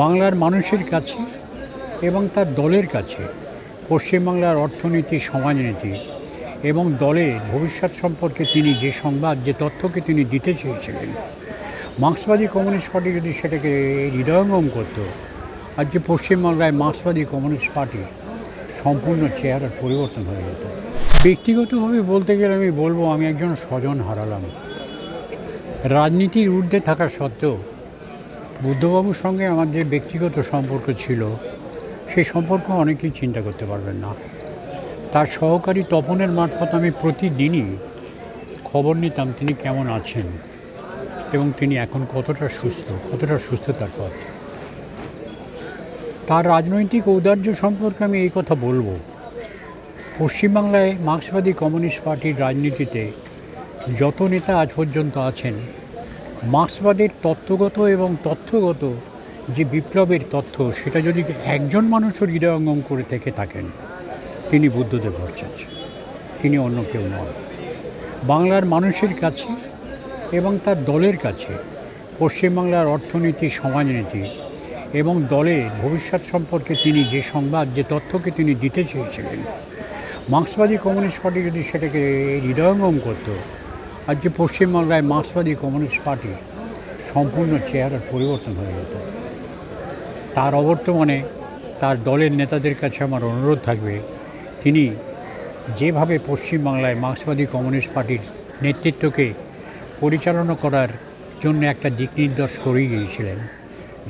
বাংলার মানুষের কাছে এবং তার দলের কাছে, পশ্চিমবাংলার অর্থনীতি, সমাজনীতি এবং দলের ভবিষ্যৎ সম্পর্কে তিনি যে সংবাদ, যে তথ্যকে তিনি দিতে চেয়েছিলেন, মার্ক্সবাদী কমিউনিস্ট পার্টি যদি সেটাকে হৃদয়ঙ্গম করতো আজকে পশ্চিমবাংলায় মার্ক্সবাদী কমিউনিস্ট পার্টি সম্পূর্ণ চেহারার পরিবর্তন হয়ে যেত। ব্যক্তিগতভাবে বলতে গেলে আমি বলব, আমি একজন স্বজন হারালাম। রাজনীতির ঊর্ধ্বে থাকা সত্ত্বেও বুদ্ধবাবুর সঙ্গে আমার যে ব্যক্তিগত সম্পর্ক ছিল, সেই সম্পর্ক অনেকেই চিন্তা করতে পারবেন না। তার সহকারী তপনের মারফত আমি প্রতিদিনই খবর নিতাম তিনি কেমন আছেন এবং তিনি এখন কতটা সুস্থ, কতটা সুস্থতার পথ। তার রাজনৈতিক ঔদার্য সম্পর্কে আমি এই কথা বলব। পশ্চিমবাংলায় মার্ক্সবাদী কমিউনিস্ট পার্টির রাজনীতিতে যত নেতা আজ পর্যন্ত আছেন মার্ক্সবাদের তত্ত্বগত এবং তথ্যগত যে বিপ্লবের তথ্য, সেটা যদি একজন মানুষও হৃদয়ঙ্গম করে থেকে থাকেন, তিনি বুদ্ধদেব ভট্টাচার্য তিনি অন্য কেউ নন। বাংলার মানুষের কাছে এবং তার দলের কাছে, পশ্চিমবাংলার অর্থনীতি, সমাজনীতি এবং দলের ভবিষ্যৎ সম্পর্কে তিনি যে সংবাদ, যে তথ্যকে তিনি দিতে চেয়েছিলেন, মার্ক্সবাদী কমিউনিস্ট পার্টি যদি সেটাকে হৃদয়ঙ্গম করতো আজকে পশ্চিমবাংলায় মার্ক্সবাদী কমিউনিস্ট পার্টি সম্পূর্ণ চেহারার পরিবর্তন হয়ে যেত তার অবর্তমানে তার দলের নেতাদের কাছে আমার অনুরোধ থাকবে, তিনি যেভাবে পশ্চিমবাংলায় মার্ক্সবাদী কমিউনিস্ট পার্টির নেতৃত্বকে পরিচালনা করার জন্য একটা দিক নির্দেশ করেই গিয়েছিলেন,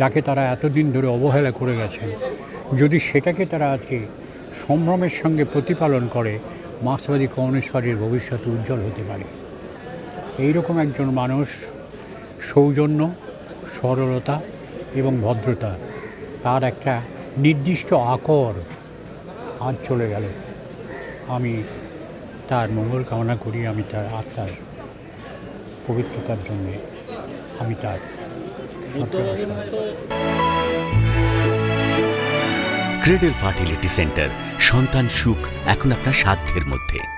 যাকে তারা এতদিন ধরে অবহেলা করে গেছেন যদি সেটাকে তারা আজকে সম্ভ্রমের সঙ্গে প্রতিপালন করে, মার্ক্সবাদী কমিউনিস্ট পার্টির ভবিষ্যৎ উজ্জ্বল হতে পারে। এইরকম একজন মানুষ সৌজন্য, সরলতা এবং ভদ্রতা। তার একটা নির্দিষ্ট আকর আজ চলে গেল। আমি তার মঙ্গল কামনা করি, আমি তার আত্মার পবিত্রতার জন্যে আমি তার ক্রেডেল ফার্টিলিটি সেন্টার, সন্তান সুখ এখন আপনার সাধ্যের মধ্যে।